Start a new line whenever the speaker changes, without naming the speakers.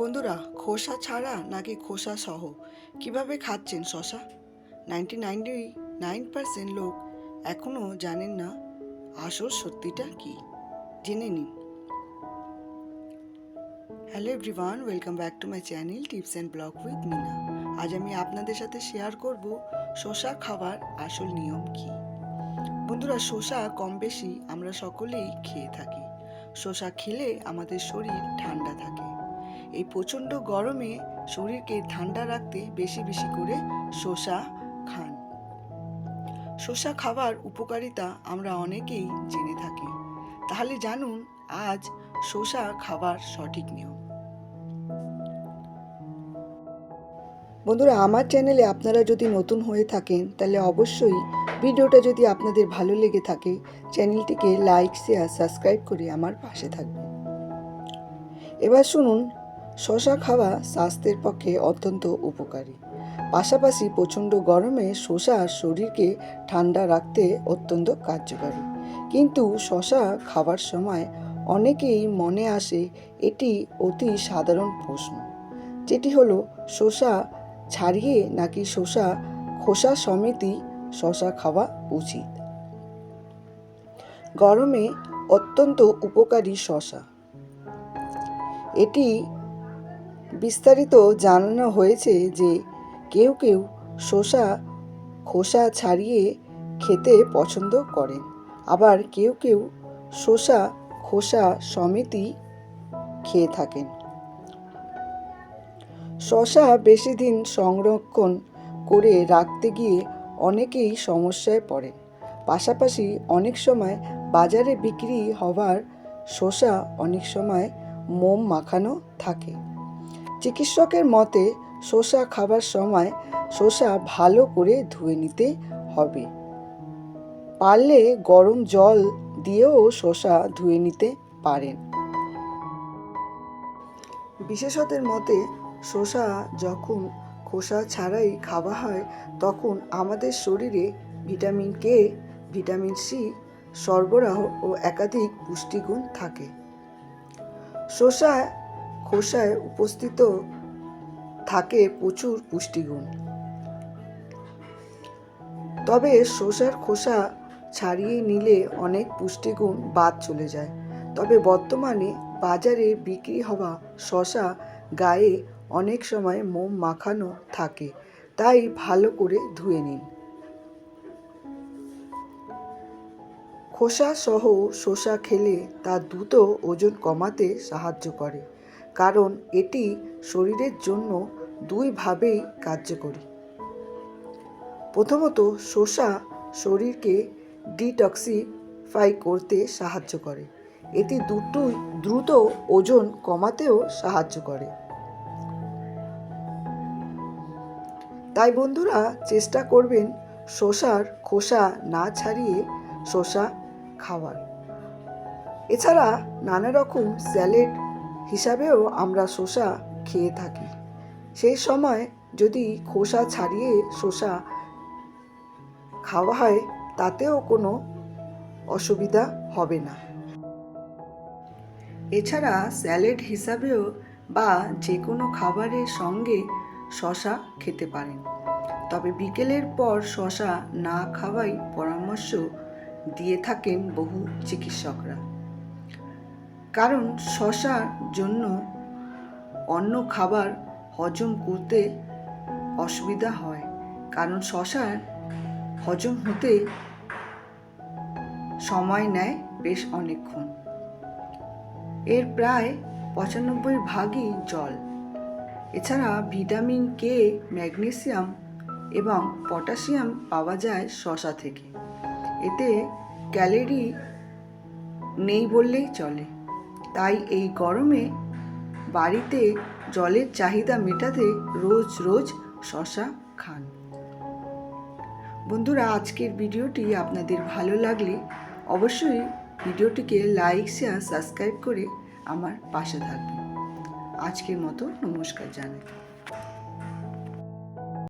বন্ধুরা, খোসা ছাড়া নাকি খোসা সহ? কীভাবে খাচ্ছেন শশা? নাইনটি নাইনটি নাইন পার্সেন্ট লোক এখনও জানেন না আসল সত্যিটা কি। জেনে নিন। Hello everyone welcome back to my channel tips and blog with Mina আজ আমি আপনাদের সাথে শেয়ার করব শসা খাবার আসল নিয়ম কি। বন্ধুরা শসা কম বেশি আমরা সকলেই খেয়ে থাকি। শসা খেলে আমাদের শরীর ঠান্ডা থাকে। এই প্রচণ্ড গরমে শরীরকে ঠান্ডা রাখতে বেশি বেশি করে শসা খান। শসা খাবার উপকারিতা আমরা অনেকেই জেনে থাকি। তাহলে জানুন, আজ শসা খাবার সঠিক নিয়ম। বন্ধুরা, আমার চ্যানেলে আপনারা যদি নতুন হয়ে থাকেন, তাহলে অবশ্যই ভিডিওটা যদি আপনাদের ভালো লেগে থাকে, চ্যানেলটিকে লাইক, শেয়ার, সাবস্ক্রাইব করে আমার পাশে থাকবেন। এবার শুনুন শশা খাওয়া স্বাস্থ্যের পক্ষে অত্যন্ত উপকারী। পাশাপাশি প্রচণ্ড গরমে শসা শরীরকে ঠান্ডা রাখতে অত্যন্ত কার্যকারী। কিন্তু শশা খাবার সময় অনেকেই মনে আসে এটি অতি সাধারণ প্রশ্ন। যেটি হলো শশা ছাড়িয়ে নাকি শশা খোসা সমিতি শশা খাওয়া উচিত? গরমে অত্যন্ত উপকারী শশা এটি বিস্তারিত জানানো হয়েছে যে কেউ কেউ শসা, খোসা ছাড়িয়ে খেতে পছন্দ করেন। আবার কেউ কেউ শসা, খোসা সমিতি খেয়ে থাকেন। শশা বেশি দিন সংরক্ষণ করে রাখতে গিয়ে অনেকেই সমস্যায় পড়ে পাশাপাশি অনেক সময় বাজারে বিক্রি হওয়ার শসা অনেক সময় মোম মাখানো থাকে। চিকিৎসকের মতে, শসা খাবার সময় শসা ভালো করে ধুয়ে নিতে হবে। পারলে গরম জল দিয়েও শসা ধুয়ে নিতে পারেন। বিশেষতের মতে, শসা যখন খোসা ছাড়াই খাওয়া হয়, তখন আমাদের শরীরে ভিটামিন কে, ভিটামিন সি সরবরাহ ও একাধিক পুষ্টিগুণ থাকে। শসা খোসায় উপস্থিত থাকে প্রচুর পুষ্টিগুণ। তবে শসার খোসা ছাড়িয়ে নিলে অনেক পুষ্টিগুণ বাদ চলে যায়। তবে বর্তমানে বাজারে বিক্রি হওয়া শসা গায়ে অনেক সময় মোম মাখানো থাকে, তাই ভালো করে ধুয়ে নিন। খোসা সহ শসা খেলে তা দ্রুত ওজন কমাতে সাহায্য করে। কারণ এটি শরীরের জন্য দুইভাবেই কার্যকরী। প্রথমত শসা শরীরকে ডিটক্সিফাই করতে সাহায্য করে। এটি দুটোই দ্রুত ওজন কমাতেও সাহায্য করে। তাই বন্ধুরা, চেষ্টা করবেন শসার খোসা না ছাড়িয়ে শসা খাওয়ার। এছাড়া নানা রকম স্যালেড হিসাবেও আমরা শসা খেয়ে থাকি। সেই সময় যদি খোসা ছাড়িয়ে শসা খাওয়া হয়, তাতেও কোনো অসুবিধা হবে না। এছাড়া স্যালেড হিসাবেও বা যে কোনো খাবারের সঙ্গে শশা খেতে পারেন। তবে বিকেলের পর শশা না খাওয়াই পরামর্শ দিয়ে থাকেন বহু চিকিৎসকরা। কারণ শশার জন্য অন্য খাবার হজম করতে অসুবিধা হয়। কারণ শশার হজম হতে সময় নেয় বেশ অনেকক্ষণ। এর প্রায় পঁচানব্বই ভাগই জল। এছাড়া ভিটামিন কে ম্যাগনেসিয়াম এবং পটাশিয়াম পাওয়া যায় শশা থেকে। এতে ক্যালোরি নেই বললেই চলে। তাই এই গরমে বাড়িতে জলের চাহিদা মেটাতে রোজ রোজ শশা খান। বন্ধুরা, আজকের ভিডিওটি আপনাদের ভালো লাগলে অবশ্যই ভিডিওটিকে লাইক, শেয়ার, সাবস্ক্রাইব করে আমার পাশে থাকবেন। আজকের মতো নমস্কার জানাই।